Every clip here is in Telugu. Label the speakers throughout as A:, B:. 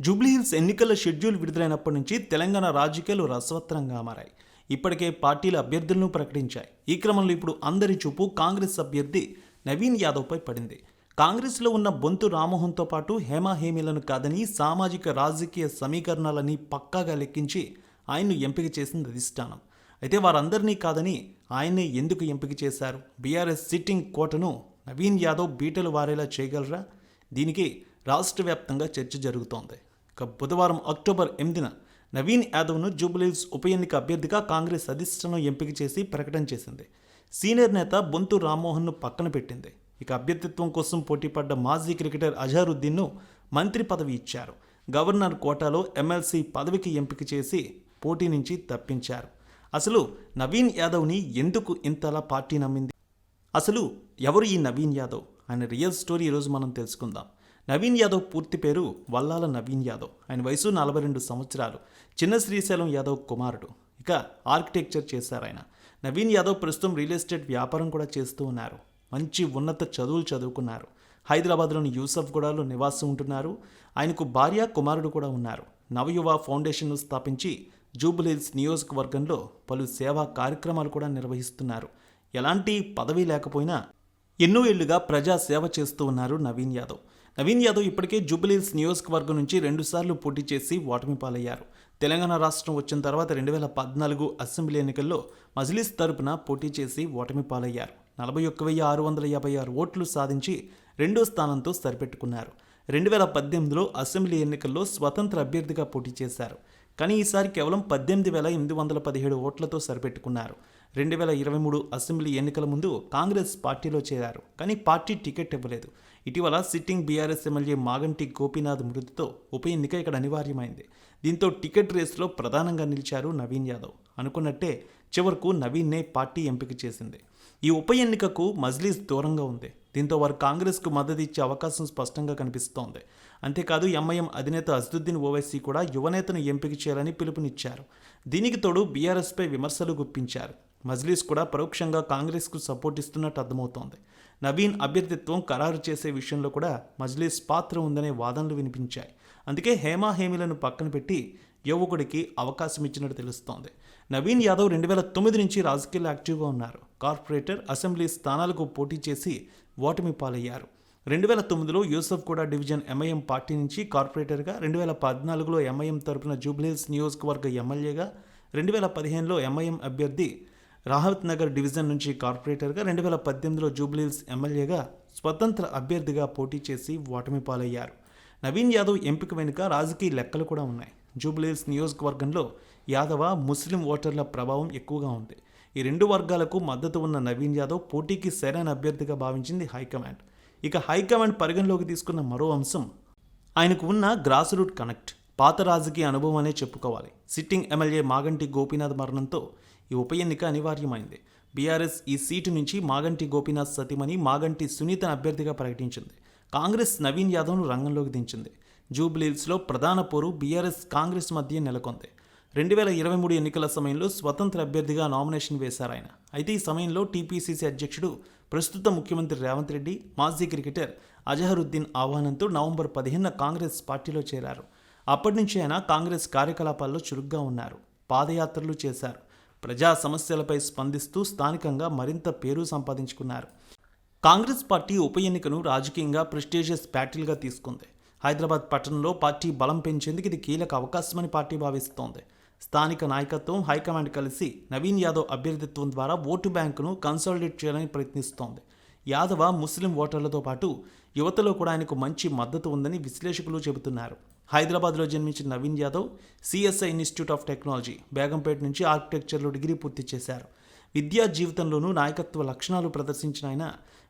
A: జూబ్లీహిల్స్ ఎన్నికల షెడ్యూల్ విడుదలైనప్పటి నుంచి తెలంగాణ రాజకీయాలు రసవత్తరంగా మారాయి. ఇప్పటికే పార్టీల అభ్యర్థులను ప్రకటించాయి. ఈ క్రమంలో ఇప్పుడు అందరి చూపు కాంగ్రెస్ అభ్యర్థి నవీన్ యాదవ్పై పడింది. కాంగ్రెస్లో ఉన్న బొంతు రామోహన్తో పాటు హేమా హేమీలను కాదని సామాజిక రాజకీయ సమీకరణాలని పక్కాగా లెక్కించి ఆయన్ను ఎంపిక చేసింది అధిష్టానం. అయితే వారందరినీ కాదని ఆయన్నే ఎందుకు ఎంపిక చేశారు? బీఆర్ఎస్ సిట్టింగ్ కోటను నవీన్ యాదవ్ బీటలు వారేలా చేయగలరా? దీనికి రాష్ట్ర వ్యాప్తంగా చర్చ జరుగుతోంది. ఇక బుధవారం అక్టోబర్ ఎనిమిదిన నవీన్ యాదవ్ను జూబ్లీహిల్స్ ఉప ఎన్నిక అభ్యర్థిగా కాంగ్రెస్ అధిష్టానం ఎంపిక చేసి ప్రకటన చేసింది. సీనియర్ నేత బొంతు రామ్మోహన్ను పక్కన పెట్టింది. ఇక అభ్యర్థిత్వం కోసం పోటీపడ్డ మాజీ క్రికెటర్ అజారుద్దీన్ను మంత్రి పదవి ఇచ్చారు. గవర్నర్ కోటాలో ఎమ్మెల్సీ పదవికి ఎంపిక చేసి పోటీ నుంచి తప్పించారు. అసలు నవీన్ యాదవ్ని ఎందుకు ఇంతలా పార్టీ నమ్మింది? అసలు ఎవరు ఈ నవీన్ యాదవ్? ఆయన రియల్ స్టోరీ ఈరోజు మనం తెలుసుకుందాం. నవీన్ యాదవ్ పూర్తి పేరు వల్లాల నవీన్ యాదవ్. ఆయన వయసు నలభై రెండు సంవత్సరాలు. చిన్న శ్రీశైలం యాదవ్ కుమారుడు. ఇక ఆర్కిటెక్చర్ చేశారు ఆయన. నవీన్ యాదవ్ ప్రస్తుతం రియల్ ఎస్టేట్ వ్యాపారం కూడా చేస్తూ ఉన్నారు. మంచి ఉన్నత చదువులు చదువుకున్నారు. హైదరాబాద్లోని యూసఫ్ యూసఫ్గూడలో నివాసం ఉంటున్నారు. ఆయనకు భార్య కుమారుడు కూడా ఉన్నారు. నవయువ ఫౌండేషన్ను స్థాపించి జూబ్లీహిల్స్ నియోజకవర్గంలో పలు సేవా కార్యక్రమాలు కూడా నిర్వహిస్తున్నారు. ఎలాంటి పదవి లేకపోయినా ఎన్నో ఏళ్ళుగా ప్రజా సేవ చేస్తూ ఉన్నారు నవీన్ యాదవ్. నవీన్ యాదవ్ ఇప్పటికే జూబ్లీహిల్స్ నియోజకవర్గం నుంచి రెండుసార్లు పోటీ చేసి ఓటమి పాలయ్యారు తెలంగాణ రాష్ట్రం వచ్చిన తర్వాత రెండు వేల పద్నాలుగు అసెంబ్లీ ఎన్నికల్లో మజ్లిస్ తరపున పోటీ చేసి ఓటమి పాలయ్యారు నలభై ఒక్క వెయ్యి ఆరు వందల యాభై ఆరు ఓట్లు సాధించి రెండో స్థానంతో సరిపెట్టుకున్నారు. రెండు వేల పద్దెనిమిదిలో అసెంబ్లీ ఎన్నికల్లో స్వతంత్ర అభ్యర్థిగా పోటీ చేశారు. కానీ ఈసారి కేవలం పద్దెనిమిది వేల ఎనిమిది వందల పదిహేడు ఓట్లతో సరిపెట్టుకున్నారు. రెండు వేల ఇరవై మూడు అసెంబ్లీ ఎన్నికల ముందు కాంగ్రెస్ పార్టీలో చేరారు. కానీ పార్టీ టికెట్ ఇవ్వలేదు. ఇటీవల sitting BRS MLA Maganti Gopinath మృతితో ఉప ఎన్నిక ఇక్కడ అనివార్యమైంది. దీంతో టికెట్ రేసులో ప్రధానంగా నిలిచారు నవీన్ యాదవ్. అనుకున్నట్టే చివరకు నవీన్నే పార్టీ ఎంపిక చేసింది. ఈ ఉప ఎన్నికకు మజ్లీస్ దూరంగా ఉంది. దీంతో వారు కాంగ్రెస్కు మద్దతు ఇచ్చే అవకాశం స్పష్టంగా కనిపిస్తోంది. అంతేకాదు ఎంఐఎం అధినేత అజదుద్దీన్ ఓవైసీ కూడా యువనేతను ఎంపిక చేయాలని పిలుపునిచ్చారు. దీనికి తోడు బీఆర్ఎస్పై విమర్శలు గుప్పించారు. మజ్లీస్ కూడా పరోక్షంగా కాంగ్రెస్కు సపోర్ట్ ఇస్తున్నట్టు అర్థమవుతోంది. నవీన్ అభ్యర్థిత్వం ఖరారు చేసే విషయంలో కూడా మజ్లీస్ పాత్ర ఉందనే వాదనలు వినిపించాయి. అందుకే హేమా హేమిలను పక్కన పెట్టి యువకుడికి అవకాశం ఇచ్చినట్టు తెలుస్తోంది. నవీన్ యాదవ్ రెండు వేల తొమ్మిది నుంచి రాజకీయాల్లో యాక్టివ్గా ఉన్నారు. కార్పొరేటర్ అసెంబ్లీ స్థానాలకు పోటీ చేసి ఓటమి పాలయ్యారు. రెండు వేల తొమ్మిదిలో యూసఫ్ కూడా డివిజన్ ఎంఐఎం పార్టీ నుంచి కార్పొరేటర్గా రెండు వేల పద్నాలుగులో ఎంఐఎం తరపున జూబ్లీహిల్స్ నియోజకవర్గ ఎమ్మెల్యేగా రెండు వేల పదిహేనులో ఎంఐఎం అభ్యర్థి రాహత్ నగర్ డివిజన్ నుంచి కార్పొరేటర్గా రెండు వేల పద్దెనిమిదిలో జూబ్లీహిల్స్ ఎమ్మెల్యేగా స్వతంత్ర అభ్యర్థిగా పోటీ చేసి ఓటమి పాలయ్యారు. నవీన్ యాదవ్ ఎంపిక వెనుక రాజకీయ లెక్కలు కూడా ఉన్నాయి. జూబ్లీహిల్స్ నియోజకవర్గంలో యాదవ ముస్లిం ఓటర్ల ప్రభావం ఎక్కువగా ఉంది. ఈ రెండు వర్గాలకు మద్దతు ఉన్న నవీన్ యాదవ్ పోటీకి సరైన అభ్యర్థిగా భావించింది హైకమాండ్. ఇక హైకమాండ్ పరిగణలోకి తీసుకున్న మరో అంశం ఆయనకు ఉన్న గ్రాస్ రూట్ కనెక్ట్ పాత రాజకీయ అనుభవం అనే చెప్పుకోవాలి. సిట్టింగ్ ఎమ్మెల్యే మాగంటి గోపీనాథ్ మరణంతో ఈ ఉప ఎన్నిక అనివార్యమైంది. బీఆర్ఎస్ ఈ సీటు నుంచి మాగంటి గోపీనాథ్ సతీమణి మాగంటి సునీతను అభ్యర్థిగా ప్రకటించింది. కాంగ్రెస్ నవీన్ యాదవ్ను రంగంలోకి దించింది. జూబ్లీహిల్స్లో ప్రధాన పోరు బీఆర్ఎస్ కాంగ్రెస్ మధ్య నెలకొంది. రెండు వేల ఇరవై మూడు ఎన్నికల సమయంలో స్వతంత్ర అభ్యర్థిగా నామినేషన్ వేశారు ఆయన. అయితే ఈ సమయంలో టీపీసీసీ అధ్యక్షుడు ప్రస్తుత ముఖ్యమంత్రి రేవంత్ రెడ్డి మాజీ క్రికెటర్ అజహరుద్దీన్ ఆహ్వానంతో నవంబర్ పదిహేనున కాంగ్రెస్ పార్టీలో చేరారు. అప్పటి నుంచి ఆయన కాంగ్రెస్ కార్యకలాపాల్లో చురుగ్గా ఉన్నారు. పాదయాత్రలు చేశారు. ప్రజా సమస్యలపై స్పందిస్తూ స్థానికంగా మరింత పేరు సంపాదించుకున్నారు. కాంగ్రెస్ పార్టీ ఉప ఎన్నికను రాజకీయంగా ప్రెస్టీజియస్ బ్యాటిల్గా తీసుకుంది. హైదరాబాద్ పట్టణంలో పార్టీ బలం పెంచేందుకు ఇది కీలక అవకాశమని పార్టీ భావిస్తోంది. స్థానిక నాయకత్వం హైకమాండ్ కలిసి నవీన్ యాదవ్ అభ్యర్థిత్వం ద్వారా ఓటు బ్యాంకును కన్సాలిడేట్ చేయాలని ప్రయత్నిస్తోంది. యాదవ ముస్లిం ఓటర్లతో పాటు యువతలో కూడా ఆయనకు మంచి మద్దతు ఉందని విశ్లేషకులు చెబుతున్నారు. హైదరాబాద్లో జన్మించిన Naveen Yadav CSI institute of technology Begumpet నుంచి ఆర్కిటెక్చర్లో డిగ్రీ పూర్తి చేశారు. విద్యా జీవితంలోనూ నాయకత్వ లక్షణాలు ప్రదర్శించిన ఆయన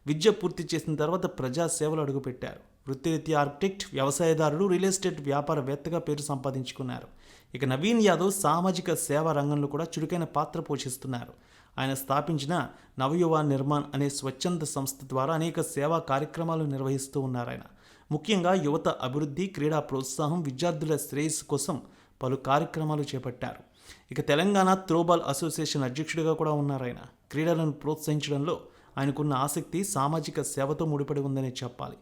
A: విద్య పూర్తి చేసిన తర్వాత ప్రజా సేవలు అడుగుపెట్టారు. వృత్తిరీత్యా ఆర్కిటెక్ట్ వ్యవసాయదారుడు రియల్ ఎస్టేట్ వ్యాపారవేత్తగా పేరు సంపాదించుకున్నారు. ఇక నవీన్ యాదవ్ సామాజిక సేవా రంగంలో కూడా చురుకైన పాత్ర పోషిస్తున్నారు. ఆయన స్థాపించిన నవయువ నిర్మాణ్ అనే స్వచ్ఛంద సంస్థ ద్వారా అనేక సేవా కార్యక్రమాలు నిర్వహిస్తూ ఉన్నారు ఆయన. ముఖ్యంగా యువత అభివృద్ధి క్రీడా ప్రోత్సాహం విద్యార్థుల శ్రేయస్సు కోసం పలు కార్యక్రమాలు చేపట్టారు. ఇక తెలంగాణ త్రోబాల్ అసోసియేషన్ అధ్యక్షుడిగా కూడా ఉన్నారు ఆయన. క్రీడలను ప్రోత్సహించడంలో ఆయనకున్న ఆసక్తి సామాజిక సేవతో ముడిపడి ఉందని చెప్పాలి.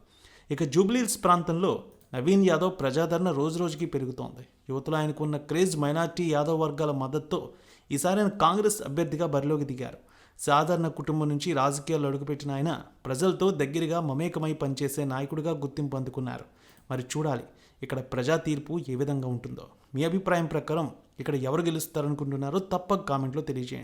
A: ఇక జూబ్లీల్స్ ప్రాంతంలో నవీన్ యాదవ్ ప్రజాదరణ రోజురోజుకి పెరుగుతోంది. యువతలో ఆయనకున్న క్రేజ్ మైనార్టీ యాదవ్ వర్గాల మద్దతుతో ఈసారి ఆయన కాంగ్రెస్ అభ్యర్థిగా బరిలోకి దిగారు. సాధారణ కుటుంబం నుంచి రాజకీయాల్లో అడుగుపెట్టిన ఆయన ప్రజలతో దగ్గరగా మమేకమై పనిచేసే నాయకుడిగా గుర్తింపు అందుకున్నారు. మరి చూడాలి ఇక్కడ ప్రజా తీర్పు ఏ విధంగా ఉంటుందో. మీ అభిప్రాయం ప్రకారం ఇక్కడ ఎవరు గెలుస్తారనుకుంటున్నారో తప్పక కామెంట్లో తెలియజేయండి.